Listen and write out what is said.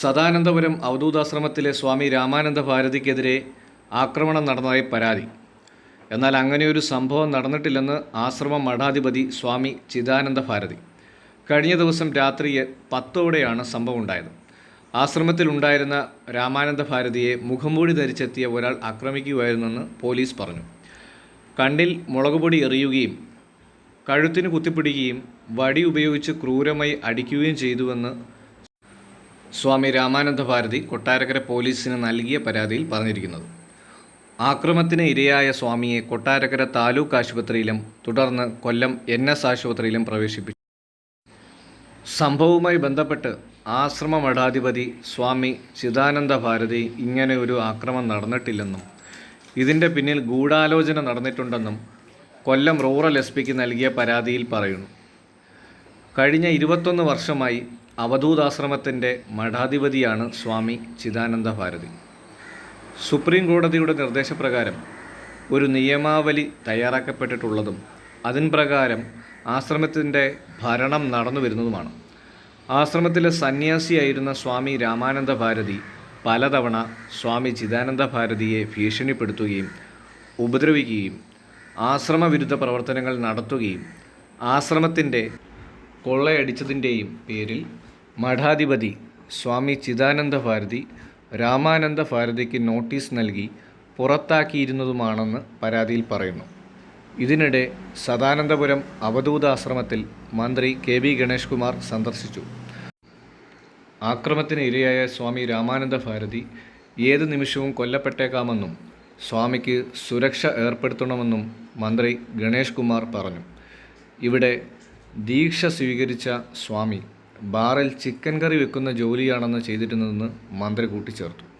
സദാനന്ദപുരം അവധൂതാശ്രമത്തിലെ സ്വാമി രാമാനന്ദ ഭാരതിക്കെതിരെ ആക്രമണം നടന്നതായി പരാതി. എന്നാൽ അങ്ങനെയൊരു സംഭവം നടന്നിട്ടില്ലെന്ന് ആശ്രമ മഠാധിപതി സ്വാമി ചിദാനന്ദ ഭാരതി. കഴിഞ്ഞ ദിവസം രാത്രി പത്തോടെയാണ് സംഭവം ഉണ്ടായത് ആശ്രമത്തിലുണ്ടായിരുന്ന രാമാനന്ദ ഭാരതിയെ മുഖംമൂടി ധരിച്ചെത്തിയ ഒരാൾ ആക്രമിക്കുകയായിരുന്നെന്ന് പോലീസ് പറഞ്ഞു. കണ്ണിൽ മുളകുപൊടി എറിയുകയും കഴുത്തിന് കുത്തിപ്പിടിക്കുകയും വടി ഉപയോഗിച്ച് ക്രൂരമായി അടിക്കുകയും ചെയ്തുവെന്ന് സ്വാമി രാമാനന്ദ ഭാരതി കൊട്ടാരക്കര പോലീസിന് നൽകിയ പരാതിയിൽ പറഞ്ഞിരിക്കുന്നത്. ആക്രമത്തിന് ഇരയായ സ്വാമിയെ കൊട്ടാരക്കര താലൂക്ക് ആശുപത്രിയിലും തുടർന്ന് കൊല്ലം എൻ എസ് ആശുപത്രിയിലും പ്രവേശിപ്പിച്ചു. സംഭവവുമായി ബന്ധപ്പെട്ട് ആശ്രമ മഠാധിപതി സ്വാമി ചിദാനന്ദ ഭാരതി ഇങ്ങനെ ഒരു ആക്രമം നടന്നിട്ടില്ലെന്നും ഇതിന്റെ പിന്നിൽ ഗൂഢാലോചന നടന്നിട്ടുണ്ടെന്നും കൊല്ലം റൂറൽ എസ് പിക്ക് നൽകിയ പരാതിയിൽ പറയുന്നു. കഴിഞ്ഞ ഇരുപത്തൊന്ന് വർഷമായി അവധൂതാശ്രമത്തിന്റെ മഠാധിപതിയാണ് സ്വാമി ചിദാനന്ദ ഭാരതി. സുപ്രീം കോടതിയുടെ നിർദ്ദേശപ്രകാരം ഒരു നിയമാവലി തയ്യാറാക്കപ്പെട്ടിട്ടുള്ളതും അതിൻ പ്രകാരം ആശ്രമത്തിന്റെ ഭരണം നടന്നു വരുന്നതുമാണ്. ആശ്രമത്തിലെ സന്യാസിയായിരുന്ന സ്വാമി രാമാനന്ദ ഭാരതി പലതവണ സ്വാമി ചിദാനന്ദ ഭാരതിയെ ഭീഷണിപ്പെടുത്തുകയും ഉപദ്രവിക്കുകയും ആശ്രമവിരുദ്ധ പ്രവർത്തനങ്ങൾ നടത്തുകയും ആശ്രമത്തിന്റെ കൊള്ളയടിച്ചതിന്റെയും പേരിൽ മഠാധിപതി സ്വാമി ചിദാനന്ദ ഭാരതി രാമാനന്ദ ഭാരതിക്ക് നോട്ടീസ് നൽകി പുറത്താക്കിയിരുന്നതുമാണെന്ന് പരാതിയിൽ പറയുന്നു. ഇതിനിടെ സദാനന്ദപുരം അവധൂതാശ്രമത്തിൽ മന്ത്രി കെ വി ഗണേഷ് കുമാർ സന്ദർശിച്ചു. ആക്രമത്തിന് ഇരയായ സ്വാമി രാമാനന്ദ ഭാരതി ഏത് നിമിഷവും കൊല്ലപ്പെട്ടേക്കാമെന്നും സ്വാമിക്ക് സുരക്ഷ ഏർപ്പെടുത്തണമെന്നും മന്ത്രി ഗണേഷ് കുമാർ പറഞ്ഞു. ഇവിടെ ദീക്ഷ സ്വീകരിച്ച സ്വാമി ബാറിൽ ചിക്കൻ കറി വെക്കുന്ന ജോലിയാണെന്ന് ചെയ്തിരുന്നതെന്ന് മന്ത്രി കൂട്ടിച്ചേർത്തു.